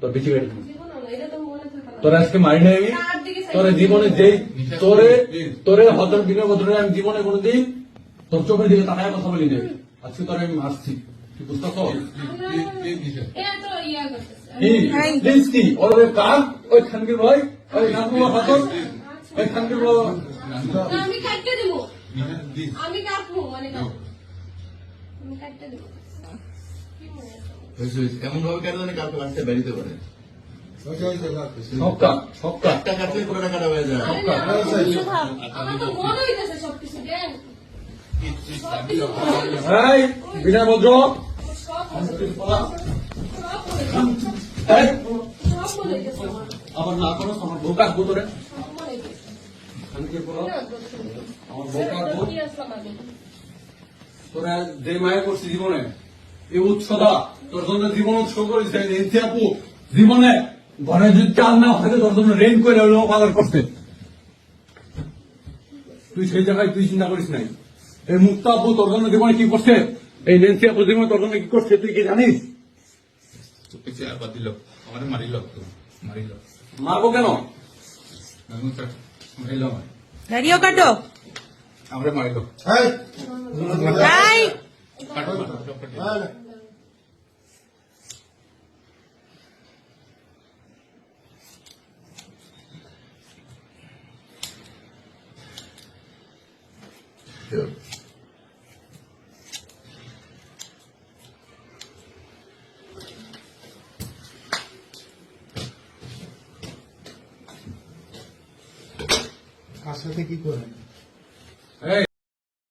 তোর বেশি বেড়ে মনে। তোর আজকে মারি নাই আমি তোর জীবনে যেই তোরে তোরে হতর বিনয় বদলে আমি জীবনে কোনোদিন তোর চোখের দিকে তাকায় কথা বলি নাই। আজকে তোর আমি মারছি। তুই বুঝতে আমরা- এ তো ইয়া প্লিজ কি? ওর ওই কাক? ওই খানকির ভাই? ওই ভাই আমি কাটতে দিব। আমি কাটবো মানে আমি কাটতে দিব। কি আছে? এমন ভাবে কেন জানি কাউকে বাঁচতে বেরিতে পারে একটা কাটলে পুরোটা কাটা হয়ে যায় বিনয় ভদ্র। আবার না করো আমার বউ কাকবো তোরে সব হইতেছে। খানকির বলো না, দোস্ত। আমার আসলাম আমি? তোরা যে মায়া করছি জীবনে এই উৎসদা তোর জন্য জীবন উৎসব করেছে। এনসি আপু জীবনে ঘরে যদি চাল না থাকে তোর জন্য রেন করে হলেও পালন করতে। তুই সেই জায়গায় তুই চিন্তা করিস নাই। এই মুক্তা আপু তোর জন্য জীবনে কি করছে? এই নেন্সি আপু জীবনে তোর জন্য কি করছে তুই কি জানিস? দিল আমার মারিল মারিল। মারবো কেন? মারিল আমার। দাঁড়িয়েও কাটো। আমরা মারিল। তাই কাটো সব কাটো কার সাথে কি করেন